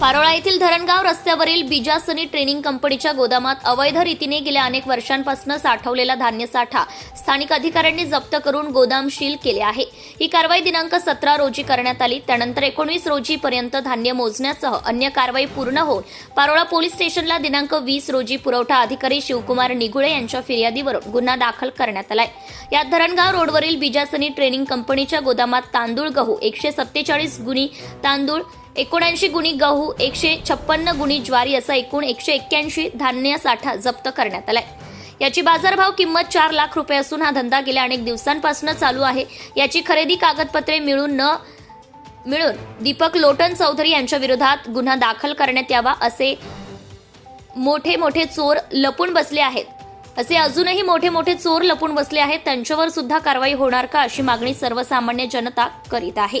पारोळा येथील धरणगाव रस्त्यावरील बिजासनी ट्रेनिंग कंपनीच्या गोदामात अवैध रीतीने गेल्या अनेक वर्षांपासून साठवलेला धान्य साठा स्थानिक अधिकाऱ्यांनी जप्त करून गोदामशील केले आहे. ही कारवाई दिनांक सतरा रोजी करण्यात आली. त्यानंतर एकोणवीस रोजी पर्यंत धान्य मोजण्यासह अन्य कारवाई पूर्ण होऊन पारोळा पोलीस स्टेशनला दिनांक वीस रोजी पुरवठा अधिकारी शिवकुमार निगुळे यांच्या फिर्यादीवरून गुन्हा दाखल करण्यात आलाय. यात धरणगाव रोडवरील बिजासनी ट्रेनिंग कंपनीच्या गोदामात तांदूळ गहू एकशे सत्तेचाळीस गुणी तांदूळ एकोणऐंशी गुणी गहू एकशे छप्पन्न गुणी ज्वारी असा एकूण एकशे एक्क्याऐंशी धान्य साठा जप्त करण्यात आलाय. याची बाजारभाव किंमत चार लाख रुपये असून हा धंदा गेल्या अनेक दिवसांपासून चालू आहे. याची खरेदी कागदपत्रे मिळून न मिळून दीपक लोटन चौधरी यांच्या विरोधात गुन्हा दाखल करण्यात यावा असे मोठे मोठे चोर लपून बसले आहेत. असे अजूनही मोठे मोठे चोर लपून बसले आहेत. त्यांच्यावर सुद्धा कारवाई होणार का अशी मागणी सर्वसामान्य जनता करीत आहे.